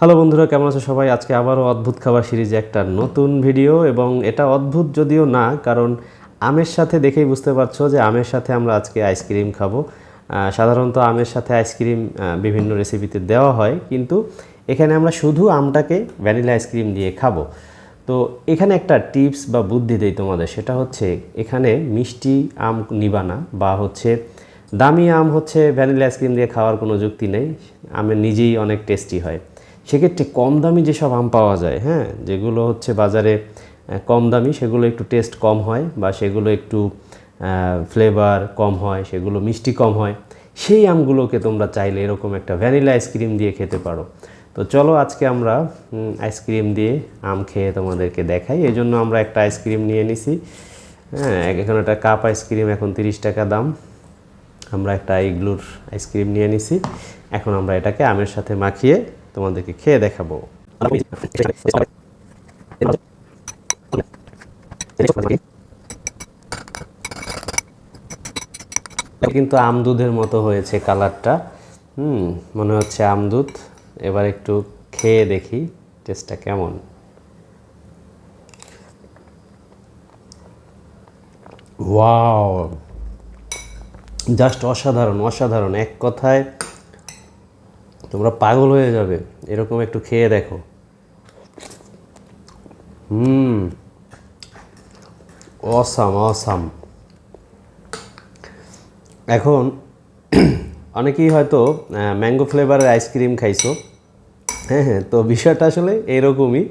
Hello বন্ধুরা, কেমন আছো সবাই? আজকে আবারও অদ্ভুত খাবার সিরিজে একটা নতুন ভিডিও এবং এটা অদ্ভুত যদিও না, কারণ আমের সাথে দেখেই বুঝতে পারছ যে আমের সাথে আমরা আজকে আইসক্রিম খাব। সাধারণত আমের সাথে আইসক্রিম বিভিন্ন রেসিপিতে দেওয়া হয়, কিন্তু এখানে আমরা শুধু আমটাকে ভ্যানিলা আইসক্রিম দিয়ে খাব। তো এখানে একটা টিপস বা বুদ্ধি দেই তোমাদের, সেটা হচ্ছে এখানে মিষ্টি আম নিবানা বা হচ্ছে দামি আম হচ্ছে ভ্যানিলা আইসক্রিম দিয়ে খাওয়ার কোনো যুক্তি নেই, আমের নিজেই অনেক টেস্টি হয়। সেক্ষেত্রে কম দামি যেসব আম পাওয়া যায় হ্যাঁ যেগুলো হচ্ছে বাজারে কম দামি, সেগুলো একটু টেস্ট কম হয় বা সেগুলো একটু ফ্লেভার কম হয়, সেগুলো মিষ্টি কম হয়, সেই আমগুলোকে তোমরা চাইলে এরকম একটা ভ্যানিলা আইসক্রিম দিয়ে খেতে পারো। তো চলো আজকে আমরা আইসক্রিম দিয়ে আম খেয়ে তোমাদেরকে দেখাই। এই জন্য আমরা একটা আইসক্রিম নিয়ে নিছি। হ্যাঁ এখন একটা কাপ আইসক্রিম এখন তিরিশ টাকা দাম। আমরা একটা ইগলুর আইসক্রিম নিয়ে নিছি। এখন আমরা এটাকে আমের সাথে মাখিয়ে তোমাদেরকে খেয়ে দেখাবো। কিন্তু আমদুধের মতো হয়েছে কালারটা। হুম, মনে হচ্ছে আমদুধ এবার একটু খেয়ে দেখি, টেস্টটা কেমন। ওয়াও, জাস্ট অসাধারণ অসাধারণ। এক কথায় তোমরা পাগল হয়ে যাবে। এরকম একটু খেয়ে দেখো। হুম। Awesome awesome. এখন অনেকেই হয়তো ম্যাঙ্গো ফ্লেভারের আইসক্রিম খাইছো। হ্যাঁ হ্যাঁ তো বিষয়টা আসলে এরকমই।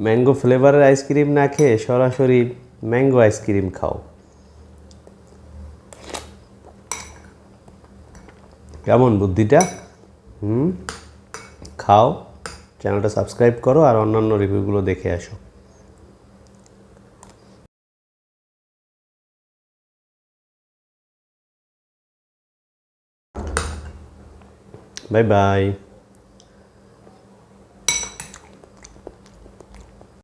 ম্যাঙ্গো ফ্লেভারের আইসক্রিম না খেয়ে সরাসরি ম্যাঙ্গো আইসক্রিম খাও। কেমন বুদ্ধিটা? হুম? খাও চ্যানেলটা সাবস্ক্রাইব করো আর অন্যান্য রিভিউগুলো দেখে আসো। Bye bye.